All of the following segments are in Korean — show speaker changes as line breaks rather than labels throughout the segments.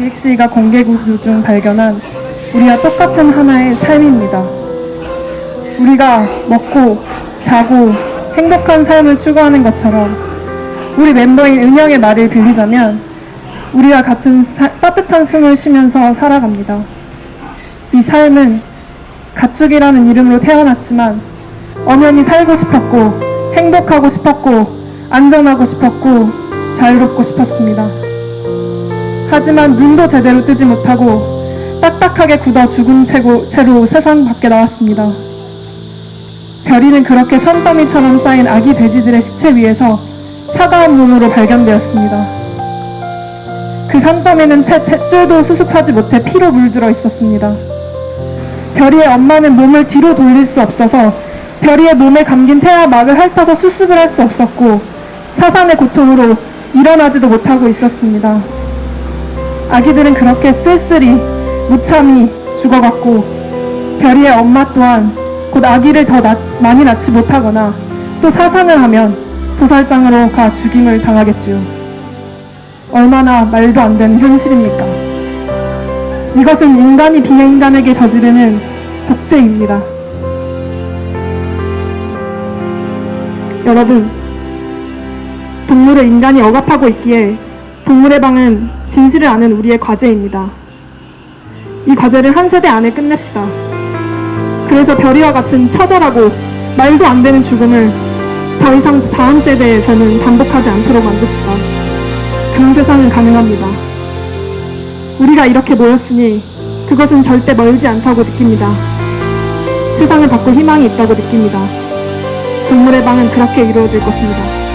DXE가 공개구 중 발견한 우리와 똑같은 하나의 삶입니다. 우리가 먹고 자고 행복한 삶을 추구하는 것처럼 우리 멤버인 은영의 말을 빌리자면 우리와 같은 사- 따뜻한 숨을 쉬면서 살아갑니다. 이 삶은 가축이라는 이름으로 태어났지만 엄연히 살고 싶었고 행복하고 싶었고 안전하고 싶었고 자유롭고 싶었습니다. 하지만 눈도 제대로 뜨지 못하고 딱딱하게 굳어 죽은 채고, 채로 세상 밖에 나왔습니다. 별이는 그렇게 산더미처럼 쌓인 아기 돼지들의 시체 위에서 차가운 몸으로 발견되었습니다. 그 산더미는 채 탯줄도 수습하지 못해 피로 물들어 있었습니다. 별이의 엄마는 몸을 뒤로 돌릴 수 없어서 별이의 몸에 감긴 태아막을 핥아서 수습을 할 수 없었고 사산의 고통으로 일어나지도 못하고 있었습니다. 아기들은 그렇게 쓸쓸히 무참히 죽어갔고 별이의 엄마 또한 곧 아기를 더 낳- 많이 낳지 못하거나 또 사산을 하면 도살장으로 가 죽임을 당하겠지요. 얼마나 말도 안 되는 현실입니까? 이것은 인간이 비인간에게 저지르는 독재입니다. 여러분, 동물을 인간이 억압하고 있기에 동물의 방은 진실을 아는 우리의 과제입니다. 이 과제를 한 세대 안에 끝냅시다. 그래서 별이와 같은 처절하고 말도 안 되는 죽음을 더 이상 다음 세대에서는 반복하지 않도록 만듭시다. 그런 세상은 가능합니다. 우리가 이렇게 모였으니 그것은 절대 멀지 않다고 느낍니다. 세상을 바꿀 희망이 있다고 느낍니다. 동물의 방은 그렇게 이루어질 것입니다.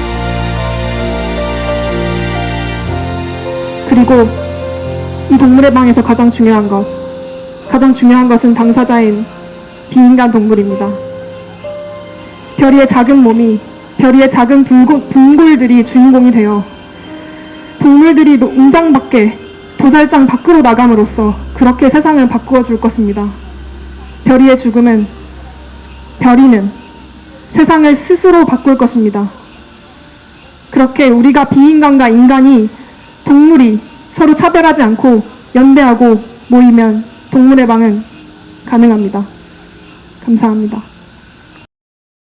그리고 이 동물의 방에서 가장 중요한 것, 가장 중요한 것은 당사자인 비인간 동물입니다. 별이의 작은 몸이 별이의 작은 불고, 분골들이 주인공이 되어 동물들이 농장 밖에 도살장 밖으로 나감으로써 그렇게 세상을 바꾸어 줄 것입니다. 별이의 죽음은 별이는 세상을 스스로 바꿀 것입니다. 그렇게 우리가 비인간과 인간이 동물이 서로 차별하지 않고 연대하고 모이면 동물의 방은 가능합니다. 감사합니다.